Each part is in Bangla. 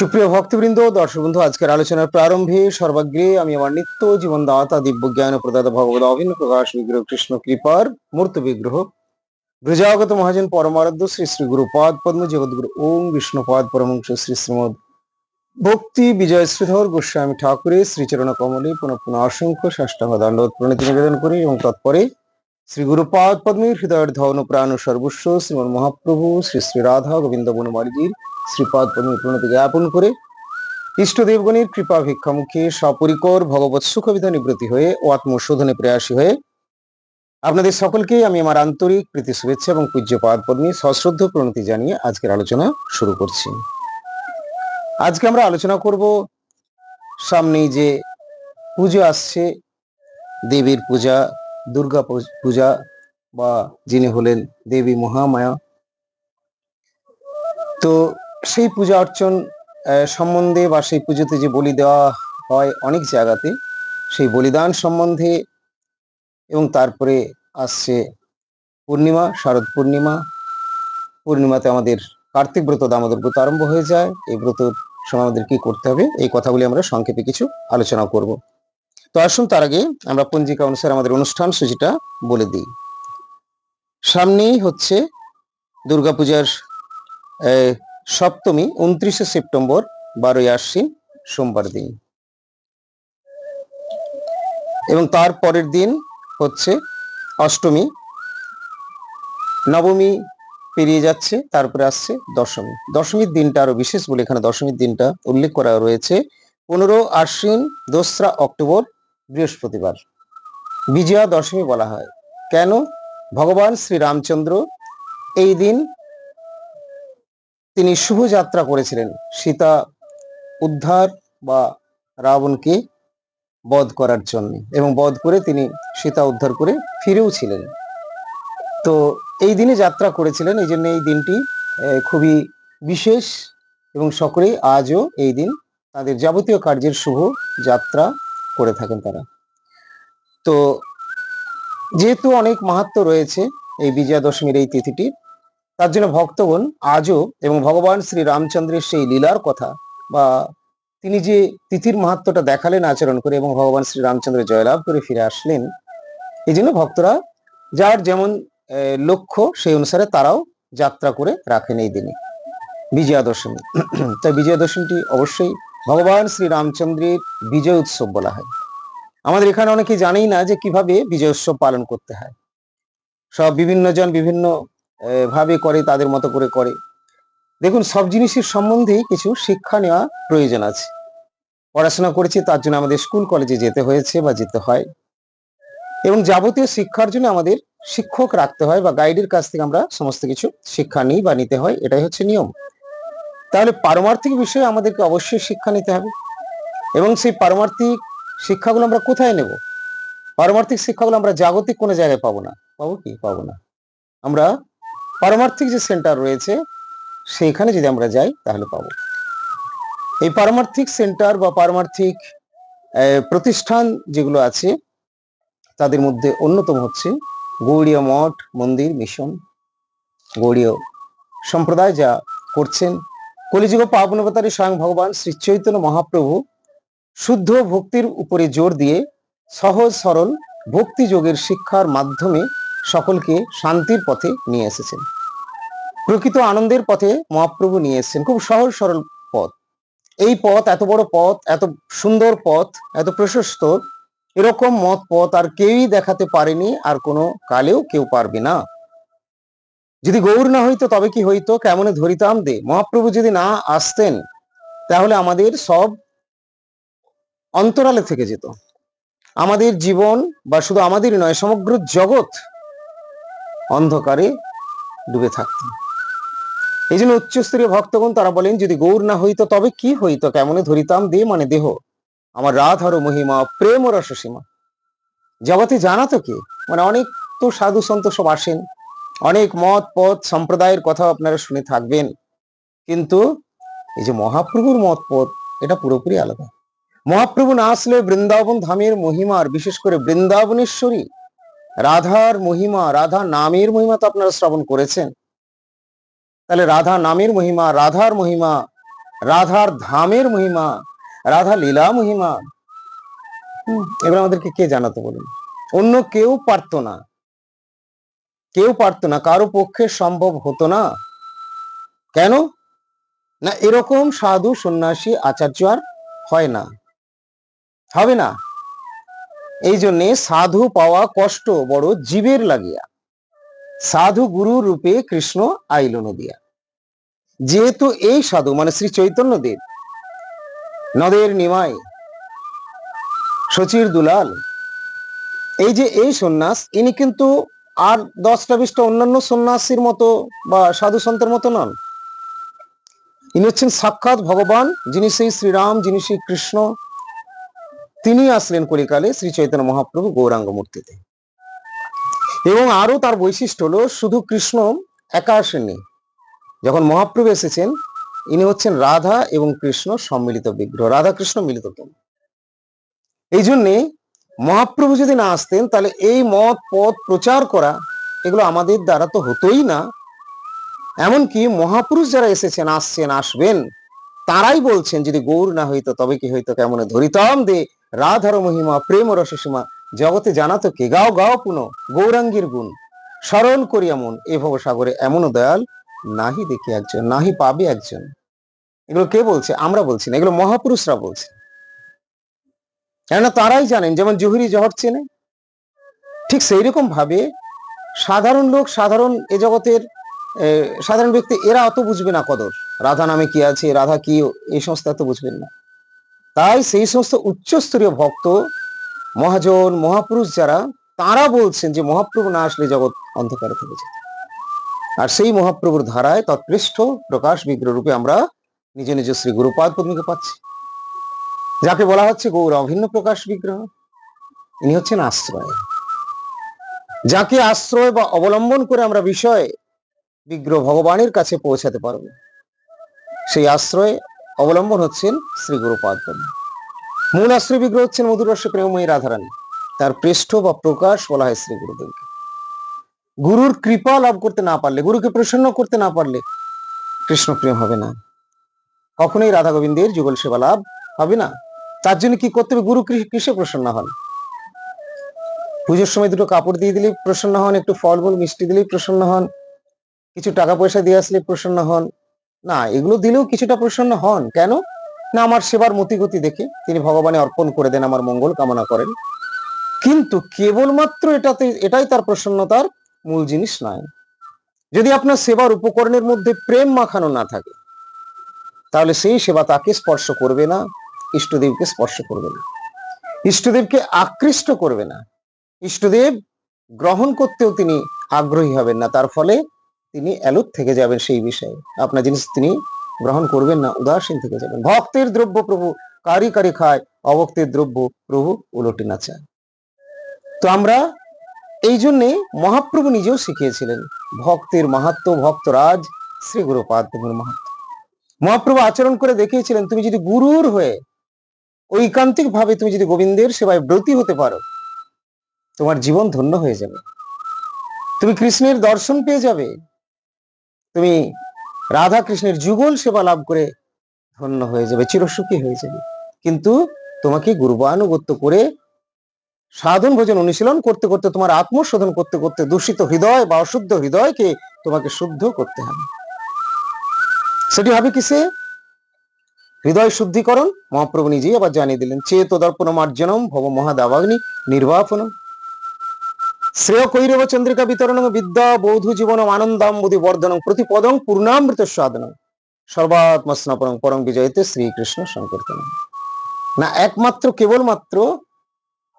সুপ্রিয় ভক্তবৃন্দ, দর্শক বন্ধু, আজকের আলোচনার প্রারম্ভে সর্বাগ্রে আমি আমার নিত্য জীবন দাতা দিব্য জ্ঞান প্রদাতা ভগবত অভিন্ন প্রকাশ বিগ্রহ কৃষ্ণ কৃপার মূর্ত বিগ্রহ, ব্রজাগত মহাজন পরমারাধ্য, শ্রী শ্রী গুরুপাদ পদ্ম জগৎগুরু ওম বিষ্ণুপাদ পরমংশ, শ্রী শ্রীমদ ভক্তি বিজয় শ্রীধর গোস্বামী ঠাকুরের শ্রীচরণ কমলে, পুনঃ পুনঃ অসংখ্য সাষ্টাঙ্গ দণ্ডবোধ প্রণতি নিবেদন করি এবং তৎপরে শ্রী গুরুপাদ পদ্মের হৃদয়ের ধন প্রাণ সর্বস্ব, শ্রীমন মহাপ্রভু, শ্রী শ্রী রাধা গোবিন্দ বনমালীজির শ্রীপাদ প্রণতি জ্ঞাপন করে ইষ্টদেবগণের কৃপা ভিক্ষামুখে সপরিকর ভগবৎ সুখবিধা নিবৃত্তি হয়ে ও আত্মশোধনে প্রয়াসী হয়ে আপনাদের সকলকে আমি আমার আন্তরিক প্রীতি, শুভেচ্ছা এবং পূজ্যপাদ পদ্মী সশ্রদ্ধ প্রণতি জানিয়ে আজকের আলোচনা শুরু করছি। আজকে আমরা আলোচনা করব সামনেই যে পুজো আসছে, দেবীর পূজা, দুর্গা পূজা বা যিনি হলেন দেবী মহামায়া। তো সেই পূজা অর্চন সম্বন্ধে বা সেই পুজোতে যে বলি দেওয়া হয় অনেক জায়গাতে, সেই বলিদান সম্বন্ধে এবং তারপরে আসছে পূর্ণিমা, শারদ পূর্ণিমা। পূর্ণিমাতে আমাদের কার্তিক ব্রত দামোদর ব্রত আরম্ভ হয়ে যায়। এই ব্রতর সময় আমাদের কি করতে হবে? এই কথাগুলি আমরা সংক্ষেপে কিছু আলোচনা করব। তো আসুন তার আগে আমরা পঞ্জিকা অনুসারে আমাদের অনুষ্ঠান সূচিটা বলে দিই। সামনেই হচ্ছে দুর্গাপূজার সপ্তমী, উনত্রিশে সেপ্টেম্বর, বারোই আশ্বিন, সোমবার দিন। এবং তার পরের দিন হচ্ছে অষ্টমী। নবমী পেরিয়ে যাচ্ছে, তারপরে আসছে দশমী। দশমীর দিনটা আরও বিশেষ বলে এখানে দশমীর দিনটা উল্লেখ করা রয়েছে। পনেরো আশ্বিন, দোসরা অক্টোবর, বৃহস্পতিবার। বিজয়া দশমী বলা হয়। কেন? ভগবান শ্রী রামচন্দ্র এই দিন তিনি শুভ যাত্রা করেছিলেন। সীতা উদ্ধার বা রাবণকে বধ করার জন্য এবং বধ করে তিনি সীতা উদ্ধার করে ফিরেও ছিলেন। তো এই দিনে যাত্রা করেছিলেন, এই জন্য এই দিনটি খুবই বিশেষ এবং সকলেই আজও এই দিন তাদের যাবতীয় কার্যের শুভ যাত্রা করে থাকেন তারা। তো যেহেতু অনেক মাহাত্ম রয়েছে এই বিজয়া দশমীর এই তিথিটি তার জন্য ভক্তগণ আজও এবং ভগবান শ্রী রামচন্দ্রের সেই লীলার কথা বা তিনি যে তিথির মাহাত্মটা দেখালেন আচরণ করে এবং ভগবান শ্রী রামচন্দ্র জয়লাভ করে ফিরে আসলেন, এই জন্য ভক্তরা যার যেমন লক্ষ্য সেই অনুসারে তারাও যাত্রা করে রাখেন এই দিনে বিজয়া দশমী তাই বিজয়া দশমীটি অবশ্যই ভগবান শ্রী রামচন্দ্রের বিজয় উৎসব বলা হয়। আমাদের এখানে অনেকে জানেই না যে কীভাবে বিজয় উৎসব পালন করতে হয়। সব বিভিন্ন জন বিভিন্ন ভাবে করে, তাদের মতো করে করে। দেখুন, সব জিনিসের সম্বন্ধেই কিছু শিক্ষা নেওয়া প্রয়োজন আছে। পড়াশোনা করেছি, তার জন্য আমাদের স্কুল, কলেজে যেতে হয়েছে বা যেতে হয়। এবং যাবতীয় শিক্ষার জন্য আমাদের শিক্ষক রাখতে হয় বা গাইডের কাছ থেকে আমরা সমস্ত কিছু শিক্ষা নিই বা নিতে হয়, এটাই হচ্ছে নিয়ম। তাহলে পারমার্থিক বিষয়ে আমাদেরকে অবশ্যই শিক্ষা নিতে হবে। এবং সেই পারমার্থিক শিক্ষাগুলো আমরা কোথায় নেব? পারমার্থিক শিক্ষাগুলো আমরা জাগতিক কোনো জায়গায় পাবো না। পাবো কি? পাবো না। আমরা পারমার্থিক যে সেন্টার রয়েছে, সেইখানে যদি আমরা যাই, তাহলে পাবো। এই পারমার্থিক সেন্টার বা পারমার্থিক প্রতিষ্ঠান যেগুলো আছে, তাদের মধ্যে অন্যতম হচ্ছে গৌড়ীয় মঠ, মন্দির, মিশন। গৌড়ীয় সম্প্রদায় যা করছেন, কলিযুগ পাবনবতারী স্বয়ং ভগবান শ্রী চৈতন্য মহাপ্রভু শুদ্ধ ভক্তির উপরে জোর দিয়ে সহজ সরল ভক্তি যোগের শিক্ষার মাধ্যমে সকলকে শান্তির পথে নিয়ে এসেছেন। প্রকৃত আনন্দের পথে মহাপ্রভু নিয়ে এসেছেন। খুব সহজ, সরল পথ। এই পথ, এত বড় পথ, এত সুন্দর পথ, এত প্রশস্ত, এরকম মত পথ আর কেউই দেখাতে পারেনি, আর কোনো কালেও কেউ পারবে না। যদি গৌর না হইতো, তবে কি হইতো? কেমনে ধরিতাম দে? মহাপ্রভু যদি না আসতেন, তাহলে আমাদের সব অন্তরালে থেকে যেত। আমাদের জীবন বা শুধু আমাদেরই নয়, সমগ্র জগৎ অন্ধকারে ডুবে থাকত। এই জন্য উচ্চস্তরীয় ভক্তগণ তারা বলেন, যদি গৌর না হইতো, তবে কি হইতো? কেমনে ধরিতাম দে মানে দেহ? আমার রাধার মহিমা, প্রেম রসসীমা জগতে জানাতো কে? মানে অনেক তো সাধু সন্ত সব আসেন। অনেক মত, পথ, সম্প্রদায়ের কথা আপনারা শুনে থাকবেন। কিন্তু এই যে মহাপ্রভুর মত, পথ, এটা পুরোপুরি আলাদা। মহাপ্রভু না আসলে বৃন্দাবন ধামের মহিমার বিশেষ করে বৃন্দাবনেশ্বরী রাধার মহিমা রাধা নামের মহিমা তো আপনারা শ্রবণ করেছেন। তাহলে রাধা নামের মহিমা রাধার মহিমা রাধার ধামের মহিমা রাধা লীলা মহিমা হুম, এগুলো আমাদেরকে কে জানাতো বলুন? অন্য কেউ পারতো না। কেউ পারতো না কারও পক্ষে সম্ভব হতো না। কেন? না এরকম সাধু সন্ন্যাসী আচার্য আর হয় না। হবে না। এই জন্যে সাধু পাওয়া কষ্ট বড় জীবের লাগিয়া। সাধু গুরু রূপে কৃষ্ণ আইল নদিয়া। যেহেতু এই সাধু মানে শ্রী চৈতন্য দেব নদের নিমাই সচির দুলাল, এই যে এই সন্ন্যাস, ইনি কিন্তু আর দশটা বিশটা অন্যান্য সন্ন্যাসীর মতো বা সাধু সন্তের মতো নন। ইনি হচ্ছেন সাক্ষাৎ ভগবান, যিনি সেই শ্রীরাম, যিনি সেই কৃষ্ণ তিনি আসলেন কলিকালে শ্রী চৈতন্য মহাপ্রভু গৌরাঙ্গ মূর্তিতে। এবং আরও তার বৈশিষ্ট্য হলো, শুধু কৃষ্ণ একা আসেননি। যখন মহাপ্রভু এসেছেন, ইনি হচ্ছেন রাধা এবং কৃষ্ণ সম্মিলিত বিগ্রহ। রাধা কৃষ্ণ মিলিত এই জন্যে মহাপ্রভু যদি না আসতেন, তাহলে এই মত পথ প্রচার করা এগুলো আমাদের দ্বারা তো হতোই না। এমনকি মহাপুরুষ যারা এসেছেন, আসছেন, আসবেন, তারাই বলছেন, যদি গৌর না হইতো তবে কি হইতো, কেমন ধরিতাম দে রাধার মহিমা, প্রেম রস সীমা, জগতে জানাতো কে? গাও গাও পুন, গৌরাঙ্গীর গুণ। স্মরণ করি এমন এ ভব সাগরে এমনও দয়াল নাহি দেখি একজন, নাহি পাবে একজন। এগুলো কে বলছে? আমরা বলছি না, এগুলো মহাপুরুষরা বলছে। কেননা তারাই জানেন, যেমন জহুরি জহর চেনে, ঠিক সেই রকম ভাবে সাধারণ লোক, সাধারণ এ জগতের সাধারণ ব্যক্তি, এরা অত বুঝবে না কদর। রাধা নামে কি আছে, রাধা কি এই সমস্ত এত বুঝবেন না। তাই সেই সমস্ত উচ্চস্তরীয় ভক্ত, মহাজন, মহাপুরুষ যারা, তারা বলছেন যে মহাপ্রভু না আসলে জগৎ অন্ধকারে থেকে যেত। আর সেই মহাপ্রভুর ধারায় তৎপৃষ্ঠ প্রকাশ বিগ্রহ রূপে আমরা নিজ নিজ শ্রী গুরুপাদ পদ্মীকে পাচ্ছি। যাকে বলা হচ্ছে গৌর, অভিন্ন প্রকাশ বিগ্রহ। ইনি হচ্ছেন আশ্রয়। যাকে আশ্রয় বা অবলম্বন করে আমরা বিষয় বিগ্রহ ভগবানের কাছে পৌঁছাতে পারব, সেই আশ্রয় অবলম্বন হচ্ছেন শ্রী গুরুপাদ মূল আশ্রয় বিগ্রহ হচ্ছেন মধুর প্রেমময়ী রাধারানী। তার পৃষ্ঠ বা প্রকাশ বলা হয় শ্রী গুরুদেবকে। গুরুর কৃপা লাভ করতে না পারলে, গুরুকে প্রসন্ন করতে না পারলে কৃষ্ণ প্রেম হবে না। কখনোই রাধা গোবিন্দের যুগল সেবা লাভ হবে না। তার জন্য কি করতে হবে? গুরু কৃ- কিসে প্রসন্ন হন? পুজোর সময় দুটো কাপড় দিয়ে দিলেই প্রসন্ন হন, একটু ফল মূল মিষ্টি দিলেই প্রসন্ন হন, কিছু টাকা পয়সা দিয়ে আসলে প্রসন্ন হন না, এগুলো দিলেও কিছুটা প্রসন্ন হন। কেন? না, আমার সেবার মতিগতি দেখে তিনি ভগবানে অর্পণ করে দেন আমার মঙ্গল কামনা করেন। কিন্তু কেবলমাত্র এটাতে, এটাই তার প্রসন্নতার মূল জিনিস নয়। যদি আপনার সেবার উপকরণের মধ্যে প্রেম মাখানো না থাকে, তাহলে সেই সেবা তাকে স্পর্শ করবে না, ইষ্টদেবকে স্পর্শ করবে না। ইষ্টদেবকে আকৃষ্ট করবে না। ইষ্টদেব গ্রহণ করতেও তিনি আগ্রহী হবেন না। তার ফলে তিনি অ্যালুত থেকে যাবেন সেই বিষয়ে। আপনার জিনিস তিনি গ্রহণ করবেন না, উদাসীন থেকে যাবেন। ভক্তের দ্রব্য প্রভু, কারি কারি খায়, অভক্তের দ্রব্য প্রভু উলটে না চায়। তো আমরা এই জন্যে মহাপ্রভু নিজেও শিখিয়েছিলেন, ভক্তের মাহাত্ম, ভক্তরাজ শ্রী গুরুপাদ মাহাত্ম। মহাপ্রভু আচরণ করে দেখিয়েছিলেন, তুমি যদি গুরুর হয়ে ঐকান্তিক ভাবে তুমি যদি গোবিন্দের সেবায় ব্রতী হতে পারো, তোমার জীবন ধন্য হয়ে যাবে। তুমি কৃষ্ণের দর্শন পেয়ে যাবে তুমি রাধা কৃষ্ণের যুগল সেবা লাভ করে ধন্য হয়ে যাবে, চিরসুখী হয়ে যাবে। কিন্তু তোমাকে গুরুবানুগত্য করে সাধন ভোজন অনুশীলন করতে করতে, তোমার আত্মশোধন করতে করতে দূষিত হৃদয় বা অশুদ্ধ হৃদয়কে তোমাকে শুদ্ধ করতে হবে। সেটি হবে কিসে? হৃদয় শুদ্ধিকরণ। মহাপ্রভু নিজেই আবার জানিয়ে দিলেন চেত দর্পণ মার্জনম ভব মহাদাবাগ্নি নির্বাপনম। শ্রেয় কৈরব চন্দ্রিকা বিতরণ বিদ্যা বৌধু জীবন আনন্দাম বুধি বর্ধনং প্রতিপদং পূর্ণামৃত সাধনং সর্বাত্মস্নাপনং পরম বিজয়তে শ্রীকৃষ্ণ সংকীর্তন না, একমাত্র কেবলমাত্র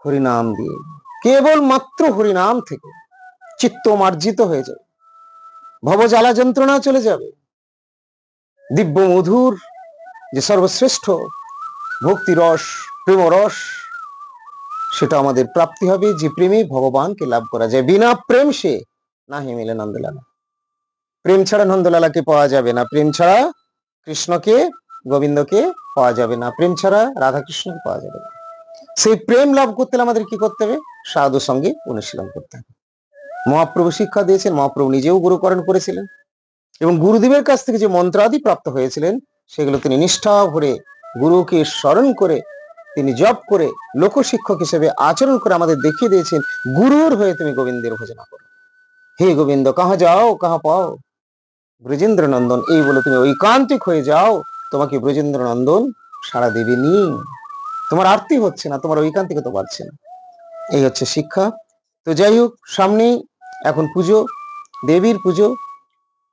হরিনাম দিয়ে, কেবলমাত্র হরিনাম থেকে চিত্ত মার্জিত হয়ে যাবে ভবজ্বালা যন্ত্রণা চলে যাবে। দিব্য মধুর যে সর্বশ্রেষ্ঠ ভক্তি রস, প্রেম রস সেটা আমাদের প্রাপ্তি হবে, যে প্রেমে ভগবানকে লাভ করা যায়। বিনা প্রেম সে নাহি মিলে নন্দলালা। প্রেম ছাড়া নন্দলালাকে পাওয়া যাবে না। প্রেম ছাড়া কৃষ্ণকে, গোবিন্দকে পাওয়া যাবে না। প্রেম ছাড়া রাধা কৃষ্ণকে পাওয়া যাবে না। সেই প্রেম লাভ করতে হলে আমাদের কি করতে হবে? সাধু সঙ্গে অনুশীলন করতে হবে। মহাপ্রভু শিক্ষা দিয়েছেন, মহাপ্রভু নিজেও গুরুকরণ করেছিলেন এবং গুরুদেবের কাছ থেকে যে মন্ত্রাদি প্রাপ্ত হয়েছিলেন, সেগুলো তিনি নিষ্ঠা ভরে গুরুকে স্মরণ করে তিনি জপ করে লোকশিক্ষক হিসেবে আচরণ করে আমাদের দেখিয়ে দিয়েছেন, গুরুর হয়ে তুমি গোবিন্দের ভোজনা করো। হে গোবিন্দ, কাহা যাও, কাহা পাও? ব্রজেন্দ্র নন্দন এই বলে তুমি ঐকান্তিক হয়ে যাও। তোমাকে ব্রজেন্দ্র নন্দন সারা দেবেনি তোমার আরতি হচ্ছে না, তোমার ঐকান্তিক তো পারছে না। এই হচ্ছে শিক্ষা। তো যাই হোক, সামনেই এখন পুজো, দেবীর পুজো,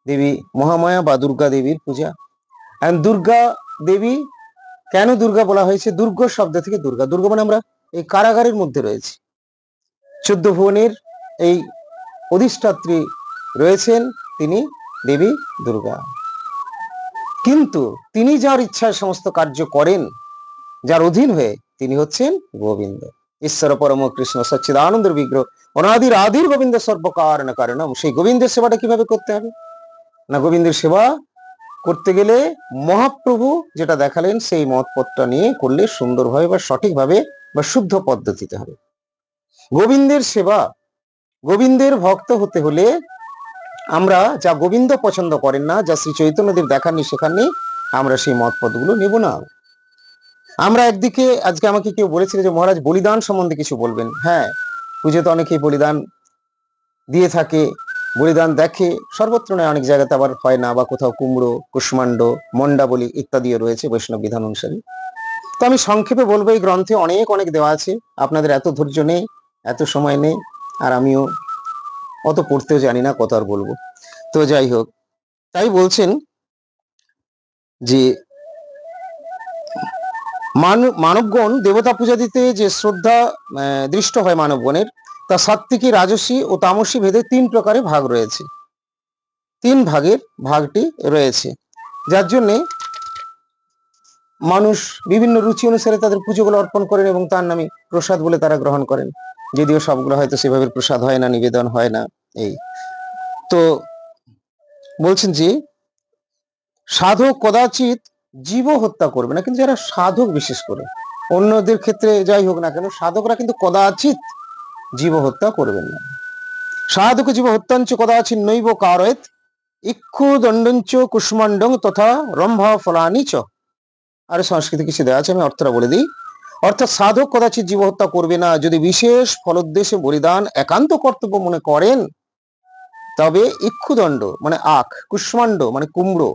দেবী মহামায়া বা দুর্গা দেবীর পূজা। And দুর্গা দেবী কেন দুর্গা বলা হয়েছে? দুর্গ শব্দ থেকে দুর্গা। দুর্গা মানে আমরা এই কারাগারের মধ্যে রয়েছি। চোদ্দ ভুবনের এই অধিষ্ঠাত্রী রয়েছেন তিনি দেবী দুর্গা। কিন্তু তিনি যার ইচ্ছায় সমস্ত কার্য করেন, যার অধীন হয়ে তিনি হচ্ছেন গোবিন্দ। ঈশ্বর পরম কৃষ্ণ সচ্চিদানন্দের বিগ্রহ, অনাদির আদির গোবিন্দ সর্বকারণ কারণম। সেই গোবিন্দের সেবাটা কীভাবে করতে হবে? না গোবিন্দের সেবা করতে গেলে মহাপ্রভু যেটা দেখালেন, সেই মত পথটা নিয়ে করলে সুন্দরভাবে বা সঠিকভাবে বা শুদ্ধ পদ্ধতিতে হবে। গোবিন্দের সেবা, গোবিন্দের ভক্ত হতে হলে আমরা যা গোবিন্দ পছন্দ করেন না, যা শ্রী চৈতন্যদেব দেখাননি শেখাননি আমরা সেই মত পথগুলো নেব না। আমরা একদিকে, আজকে আমাকে কেউ বলেছিল যে মহারাজ বলিদান সম্বন্ধে কিছু বলবেন। হ্যাঁ পুজোতে অনেকেই বলিদান দিয়ে থাকে। বলিদান দেখে সর্বত্র নয়, অনেক জায়গাতে আবার হয় না, বা কোথাও কুমড়ো, কুষ্মাণ্ড, মন্ডা বলি ইত্যাদিও রয়েছে বৈষ্ণব বিধান অনুসারে। তো আমি সংক্ষেপে বলব, এই গ্রন্থে অনেক অনেক দেওয়া আছে। আপনাদের এত ধৈর্য নেই, এত সময় নেই, আর আমিও অত পড়তেও জানি না কত আর বলব। তো যাই হোক, তাই বলছেন যে মানব, মানবগণ দেবতা পূজা দিতে যে শ্রদ্ধা দৃষ্ট হয় মানবগণের তা সাত্বিকী রাজসী ও তামসী ভেদে তিন প্রকারে ভাগ রয়েছে। তিন ভাগের ভাগটি রয়েছে, যার জন্যে মানুষ বিভিন্ন রুচি অনুসারে তাদের পুজোগুলো অর্পণ করেন এবং তার নামে প্রসাদ বলে তারা গ্রহণ করেন। যদিও সবগুলো হয়তো সেভাবে প্রসাদ হয় না, নিবেদন হয় না, এই। তো বলছেন যে, সাধক কদাচিৎ জীব হত্যা করবে না, কিন্তু যারা সাধক বিশেষ করে, অন্যদের ক্ষেত্রে যাই হোক না কেন, সাধকরা কিন্তু কদাচিৎ জীব হত্যা করবেন না। সাধক জীব হত্যাঞ্চ কদাচিৎ নৈব কারয়েত, ইক্ষু দণ্ডঞ্চ কুষ্মাণ্ডং তথা রম্ভা ফলানি চ। আর সংস্কৃতি কিছু দেওয়া আছে, আমি অর্থটা বলে দিই। অর্থাৎ সাধক কদাচিৎ জীব হত্যা করবে না, যদি বিশেষ ফলোদ্দেশ্যে বলিদান একান্ত কর্তব্য মনে করেন, তবে ইক্ষুদণ্ড মানে আখ, কুষ্মাণ্ড মানে কুমড়ো,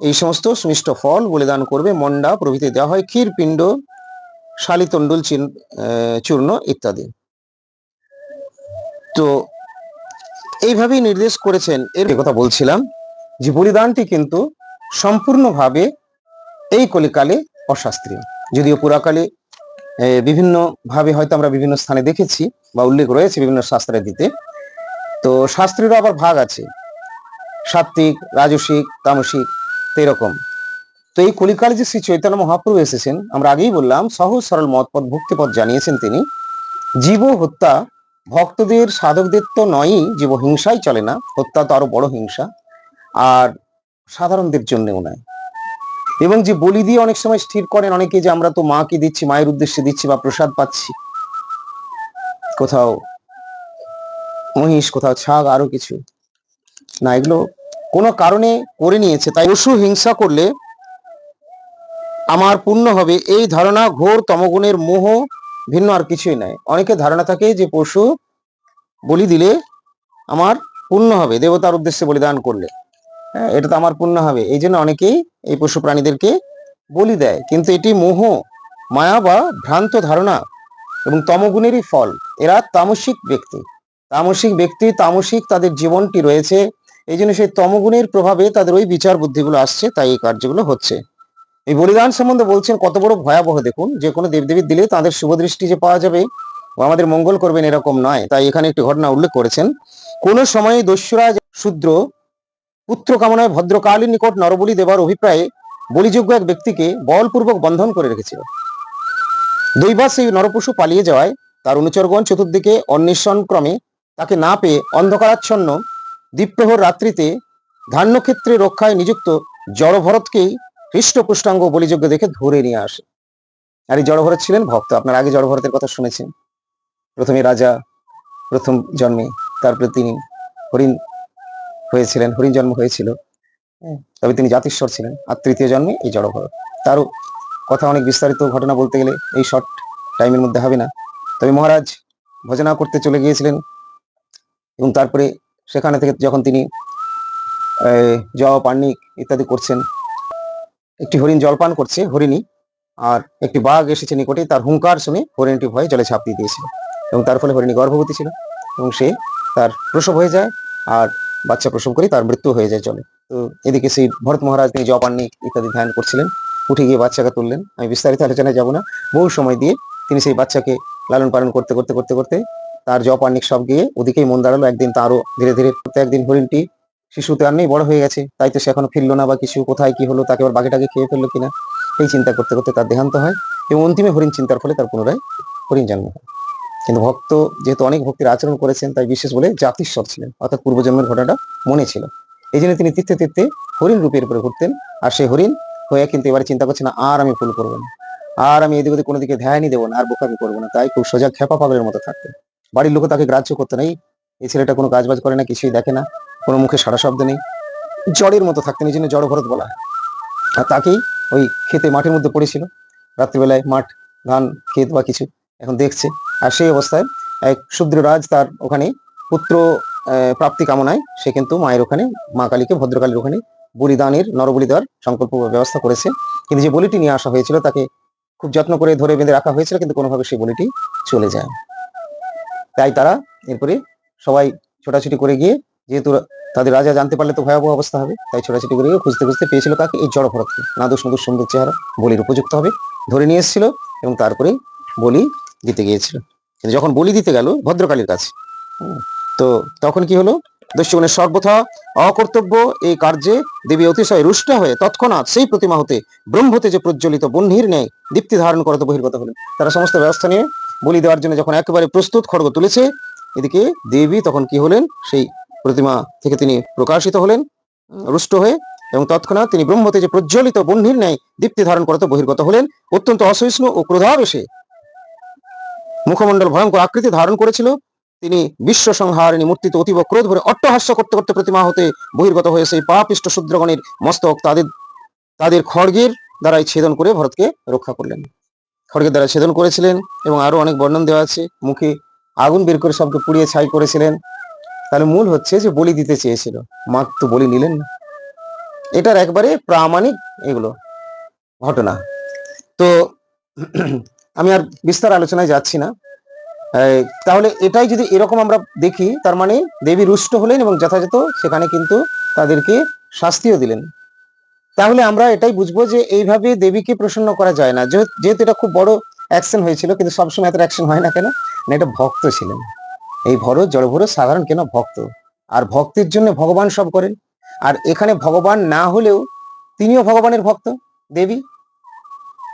এই সমস্ত সুমিষ্ট ফল বলিদান করবে মন্ডা প্রভৃতি দেওয়া হয় ক্ষীর পিণ্ড শালিতণ্ডুল চূর্ণ ইত্যাদি। তো এইভাবেই নির্দেশ করেছেন। এর কথা বলছিলাম যে বলিদানটি কিন্তু সম্পূর্ণভাবে এই কলিকালে অশাস্ত্রীয়। যদিও পুরাকালে বিভিন্ন ভাবে হয়তো আমরা বিভিন্ন স্থানে দেখেছি বা উল্লেখ রয়েছে বিভিন্ন শাস্ত্রে দিতে। তো শাস্ত্রেরও আবার ভাগ আছে। সাত্ত্বিক, রাজসিক, তামসিক এরকম। তো এই কলিকালে যে শ্রী চৈতন্য মহাপ্রভু এসেছেন, আমরা আগেই বললাম, সহজ সরল মতপথ, ভক্তিপথ জানিয়েছেন তিনি জীব হত্যা ভক্তদের সাধকদের তো নয়ই জীব হিংসাই চলে না, হত্যা তো আরও বড় হিংসা, আর সাধারণদের জন্যও নয়। এবং যে বলি দিয়ে অনেক সময় স্থির করেন অনেকে যে আমরা তো মাকে দিচ্ছি, মায়ের উদ্দেশ্যে দিচ্ছি বা প্রসাদ পাচ্ছি। কোথাও মহিষ, কোথাও ছাগ, আরও কিছু। না, এগুলো কোনো কারণে করে নিয়েছে। তাই পশু হিংসা করলে আমার পূর্ণ হবে। এই ধারণা ঘোর তমগুণের মোহ ভিন্ন আর কিছুই নয় অনেকে ধারণা থাকে যে পশু বলি দিলে আমার পূর্ণ হবে, দেবতার উদ্দেশ্যে বলিদান করলে। হ্যাঁ এটা তো আমার পূর্ণ হবে। এই জন্য অনেকেই এই পশু প্রাণীদেরকে বলি দেয়। কিন্তু এটি মোহ, মায়া বা ভ্রান্ত ধারণা এবং তমগুণেরই ফল। এরা তামসিক ব্যক্তি। তামসিক ব্যক্তি, তামসিক তাদের জীবনটি রয়েছে। এই জন্য সেই তমগুণের প্রভাবে তাদের ওই বিচার বুদ্ধিগুলো আসছে, তাই এই কার্যগুলো হচ্ছে। এই বলিদান সম্বন্ধে বলছেন কত বড় ভয়াবহ, দেখুন, যে কোনো দেবদেবীর দিলে তাদের শুভ দৃষ্টি যে পাওয়া যাবে ও আমাদের মঙ্গল করবেন এরকম নয়। তাই এখানে একটি ঘটনা উল্লেখ করেছেন। কোন সময় দস্যুরাজ শূদ্র পুত্র কামনায় ভদ্রকালীর নিকট নরবলি দেবার অভিপ্রায়ে বলিযোগ্য এক ব্যক্তিকে বলপূর্বক বন্ধন করে রেখেছিল। দৈবাস সেই নরপশু পালিয়ে যাওয়ায় তার অনুচরগণ চতুর্দিকে অন্বেষণ ক্রমে তাকে না পেয়ে অন্ধকারাচ্ছন্ন, দ্বীপ্রহর রাত্রিতে ধান্যক্ষেত্রে রক্ষায় নিযুক্ত জড়ভরতকেই হৃষ্টপুষ্টাঙ্গ বলিযোগ্য দেখে ধরে নিয়ে আসে। আর এই জড়ভরত ছিলেন ভক্ত আপনার আগে জড়ভরতের কথা শুনেছেন। প্রথমে রাজা প্রথম জন্মে তারপরে তিনি হরিণ হয়েছিলেন হরিণ জন্ম হয়েছিল। হ্যাঁ, তবে তিনি জাতিস্বর ছিলেন আর তৃতীয় জন্মে এই জড়ভরত। তারও কথা অনেক বিস্তারিত ঘটনা বলতে গেলে এই শর্ট টাইমের মধ্যে হবে না। তবে মহারাজ ভজনা করতে চলে গিয়েছিলেন এবং তারপরে সেখানে থেকে যখন তিনি জব পান্নিক ইত্যাদি করছেন একটি হরিণ জলপান করছে, হরিণী, আর একটি বাঘ এসেছে নিকটে, তার হুঙ্কার শুনে হরিণটি ভয়ে জলে ঝাঁপ দিয়ে দিয়েছিল। এবং তার ফলে হরিণী গর্ভবতী ছিল এবং সে তার প্রসব হয়ে যায় আর বাচ্চা প্রসব করে তার মৃত্যু হয়ে যায় জলে। তো এদিকে সেই ভরত মহারাজ তিনি জপ আন্নিক ইত্যাদি ধ্যান করছিলেন, উঠে গিয়ে বাচ্চাকে তুললেন। আমি বিস্তারিত আলোচনায় যাব না, বহু সময় দিয়ে তিনি সেই বাচ্চাকে লালন পালন করতে করতে করতে করতে তার জপ আন্নিক সব গিয়ে ওদিকেই মন দাঁড়াল। একদিন তারও ধীরে ধীরে, একদিন হরিণটি শিশুতে আর নেই, বড় হয়ে গেছে। তাই তো সে এখনও ফিরলো না বা কিছু, কোথায় কি হলো, তাকে আবার বাঘেটাকে খেয়ে ফেলল কিনা, এই চিন্তা করতে করতে তার দেহান্ত হয় এবং অন্তিমে হরিণ চিন্তার ফলে তার পুনরায় হরিণ জন্ম হয়। কিন্তু ভক্ত যেহেতু অনেক ভক্তির আচরণ করেছেন, তাই বিশেষ বলে জাতিস্বর ছিলেন, অর্থাৎ পূর্বজন্মের ঘটনাটা মনে ছিল। এই জন্য তিনি তীর্থে তীর্থে হরিণ রূপের উপরে ঘুরতেন, আর সেই হরিণ হয়ে কিন্তু এবারে চিন্তা করছে, না, আর আমি ফুল করব না। আর আমি এদিক কোনো দিকে ধ্যানই দেবো না, আর বোকামি করব না। তাই খুব সোজা খেপা পাগলের মতো থাকতেন। বাড়ির লোক তাকে গ্রাহ্য করতো না, এই ছেলেটা কোনো কাজ বাজ করে না, কিছুই দেখে না। কোনো মুখে সারা শব্দ নেই। জড়ের মতো থাকতেন, এই জন্য জড় ভরত বলা হয়। আর তাকেই ওই খেতে মাঠের মধ্যে পড়েছিল। রাত্রিবেলায় মাঠ, ধান, ক্ষেত বা কিছু এখন দেখছে। আর সেই অবস্থায় এক শূদ্র রাজ তার ওখানে পুত্র প্রাপ্তি কামনায় সে কিন্তু মায়ের ওখানে, মা কালীকে, ভদ্রকালীর ওখানে বলিদানের নরবলি দেওয়ার সংকল্প ব্যবস্থা করেছে। কিন্তু যে বলিটি নিয়ে আসা হয়েছিল, তাকে খুব যত্ন করে ধরে বেঁধে রাখা হয়েছিল, কিন্তু কোনোভাবে সেই বলিটি চলে যায়। তাই তারা এরপরে সবাই ছোটাছুটি করে গিয়ে যেহেতু তাদের রাজা জানতে পারলে তো ভয়াবহ অবস্থা হবে, তাই ছোটাছুটি করে খুঁজতে খুঁজতে পেয়েছিল কাকে? এই জড় ভরতকে। নাদুস নাদুস সুন্দর চেহারা, বলির উপযুক্ত হবে, ধরে নিয়ে এসেছিল এবং তারপরে বলি দিতে গিয়েছিল। কিন্তু যখন বলি দিতে গেল, ভদ্রকালীর কাছে। তো তখন কি হলো? দস্যুগণের সর্বথা অকর্তব্য এই কার্যে দেবী অতিশয় রুষ্ট হয়ে তৎক্ষণাৎ সেই প্রতিমা হতে ব্রহ্মতে যে প্রজ্বলিত বহ্নির ন্যায় দীপ্তি ধারণ করতে বহির্গত হলেন। তারা সমস্ত ব্যবস্থা নিয়ে বলি দেওয়ার জন্য যখন একেবারে প্রস্তুত খড়গ তুলেছে, এদিকে দেবী তখন কি হলেন? সেই প্রতিমা থেকে তিনি প্রকাশিত হলেন রুষ্ট হয়ে এবং তৎক্ষণাৎ তিনি ব্রহ্মতে যে প্রজ্বলিত বহ্নির ন্যায় দীপ্তি ধারণ করতে বহির্গত হলেন, অত্যন্ত অসহিষ্ণু ও ক্রোধাবেশে মুখমণ্ডল ভয়ঙ্কর আকৃতি ধারণ করেছিল। তিনি বিশ্ব সংহারিণী মূর্তিতে অতীব ক্রোধ ভরে অট্টহাস্য করতে করতে প্রতিমা হতে বহির্গত হয়ে সেই পাপিষ্ট শূদ্রগণের মস্তক তাদের তাদের খড়গের দ্বারাই ছেদন করে ভরতকে রক্ষা করলেন। খড়গের দ্বারা ছেদন করেছিলেন এবং আরও অনেক বর্ণন দেওয়া আছে। মুখে আগুন বের করে সবকে পুড়িয়ে ছাই করেছিলেন। তাহলে মূল হচ্ছে যে বলি দিতে চেয়েছিল। মা তো বলি নিলেন না। এটার একবারে প্রামাণিক এগুলো ঘটনা। তো আমি আর বিস্তার আলোচনায় যাচ্ছি না। তাহলে এটাই যদি এরকম আমরা দেখি, তার মানে দেবী রুষ্ট হলেন এবং যথাযথ সেখানে কিন্তু তাদেরকে শাস্তিও দিলেন। তাহলে আমরা এটাই বুঝব যে এইভাবে দেবীকে প্রসন্ন করা যায় না। যেহেতু এটা খুব বড় অ্যাকশন হয়েছিল, কিন্তু সবসময় এত অ্যাকশন হয় না কেন? না এটা ভক্ত ছিলেন। এই ভরত জড়ভরত সাধারণ কেন ভক্ত? আর ভক্তির জন্য ভগবান সব করেন? আর এখানে ভগবান না হলেও তিনিও ভগবানের ভক্ত, দেবী?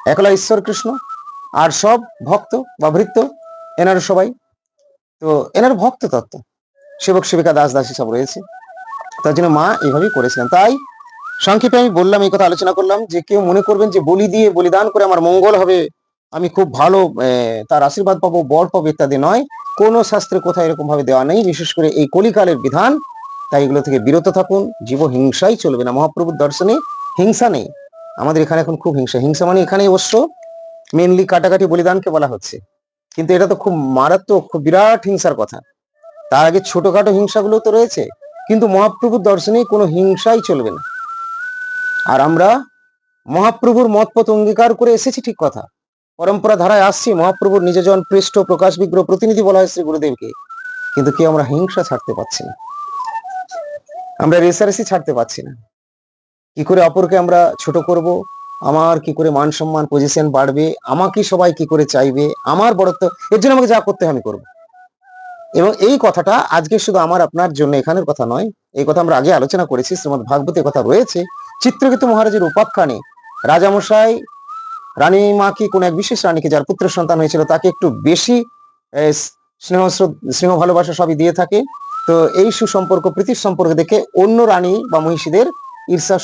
একলা ঈশ্বর কৃষ্ণ? আর সব ভক্ত বা ভৃত্য এনার সবাই? তো এনার ভক্ত তত্ত্ব সেবক সেবিকা দাস দাসী সব রয়েছে। তার জন্য মা এইভাবেই করেছিলেন। তাই সংক্ষেপে আমি বললাম, এই কথা আলোচনা করলাম যে কেউ মনে করবেন যে বলি দিয়ে বলিদান করে আমার মঙ্গল হবে আমি খুব ভালো তার আশীর্বাদ পাবো, বর পাবো ইত্যাদি নয়। কোনো শাস্ত্রে কোথাও এরকম ভাবে দেওয়া নেই, বিশেষ করে এই কলিকালের বিধান। তাই এগুলো থেকে বিরত থাকুন, জীব হিংসাই চলবে না। মহাপ্রভুর দর্শনে হিংসা নেই। আমাদের এখানে এখন খুব হিংসা। হিংসা মানে এখানে অবশ্য মেনলি কাটাকাটি বলিদানকে বলা হচ্ছে। কিন্তু এটা তো খুব মারাত্মক, খুব বিরাট হিংসার কথা। তার আগে ছোটখাটো হিংসাগুলো তো রয়েছে। কিন্তু মহাপ্রভুর দর্শনে কোনো হিংসাই চলবে না। আর আমরা মহাপ্রভুর মতপথ অঙ্গীকার করে এসেছি ঠিক কথা। পরম্পরা ধারায় আসছি, মহাপ্রভুর নিজজন পৃষ্ঠ প্রকাশ বিগ্রহ প্রতিনিধি বলা হয় শ্রী গুরুদেবকে কিন্তু কি আমরা হিংসা ছাড়তে পারছি না। আমরা রেসারেসি ছাড়তে পারছি না। কি করে অপরকে আমরা ছোট করব? আমার কি করে মান সম্মান পজিশন বাড়বে? আমাকে সবাই কি করে চাইবে? আমার বড়ত্ব, এর জন্য আমাকে যা করতে আমি করব। এবং এই কথাটা আজকে শুধু আমার, আপনার জন্য এখানের কথা নয়, এই কথা আমরা আগে আলোচনা করেছি, শ্রীমদ ভাগবতের কথা রয়েছে। চিত্রকেতু মহারাজের উপাখ্যানে রাজামশাই রানী মা কি কোন এক বিশেষ রানীকে যার পুত্র সন্তান হয়েছিল তাকে একটু বেশি স্নেহ স্নেহ ভালোবাসা সবই দিয়ে থাকে? তো এই সুসম্পর্ক, প্রীতির সম্পর্ক দেখে অন্য রানী বা মহিষীদের ঈর্ষা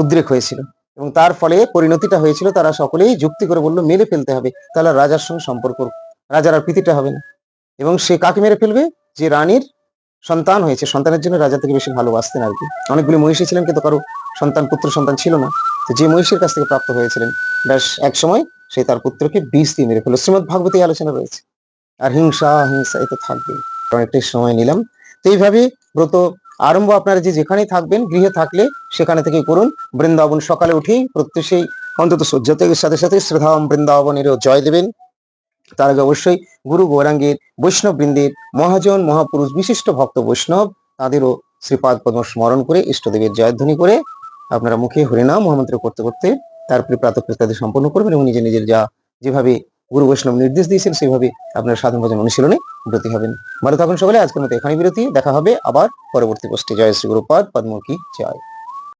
উদ্রেক হয়েছিল। এবং তার ফলে পরিণতিটা হয়েছিল, তারা সকলেই যুক্তি করে বলল মেরে ফেলতে হবে। তাহলে রাজার সঙ্গে সম্পর্ক, রাজার আর প্রীতিটা হবে না। এবং সে কাকে মেরে ফেলবে? যে রানীর সন্তান হয়েছে, সন্তানের জন্য রাজা থেকে বেশি ভালোবাসতেন আর কি। অনেকগুলি মহিষী ছিলেন, কিন্তু কারও সন্তান, পুত্র, সন্তান ছিল না। তো যে মহিষীর কাছ থেকে প্রাপ্ত হয়েছিলেন, ব্যাস এক সময় সে তার পুত্রকে বিষ দিয়ে মেরে ফেলো শ্রীমদ ভাগবতী আলোচনা রয়েছে। আর হিংসা হিংসা এ তো থাকবে অনেকটাই সময় নিলাম। তো এইভাবে ব্রত আরম্ভ আপনারা যে যেখানেই থাকবেন, গৃহে থাকলে সেখানে থেকে করুন বৃন্দাবন সকালে উঠেই প্রত্যেকেই অন্তত সূর্যতের সাথে সাথে শ্রীধাম বৃন্দাবনেরও জয় দেবেন। তার আগে অবশ্যই গুরু গৌরাঙ্গের বৈষ্ণব বৃন্দের মহাজন মহাপুরুষ বিশিষ্ট ভক্ত বৈষ্ণব, তাদেরও শ্রীপাদ পদ্ম স্মরণ করে ইষ্টদেবের জয়ধ্বনি করে আপনারা মুখে হরিনাম মহামন্ত্র করতে করতে তারপরে প্রাতঃ তাদের সম্পন্ন করবেন এবং নিজে নিজের যা যেভাবে গুরু বৈষ্ণব নির্দেশ দিয়েছেন সেইভাবে আপনারা সাধন ভজন অনুশীলনে ব্রতী হবেন। ভালো থাকুন সকলে, আজকের মতো এখানে বিরতি। দেখা হবে আবার পরবর্তী পোস্টে। জয় শ্রী গুরুপাদ পদ্ম কি জয়।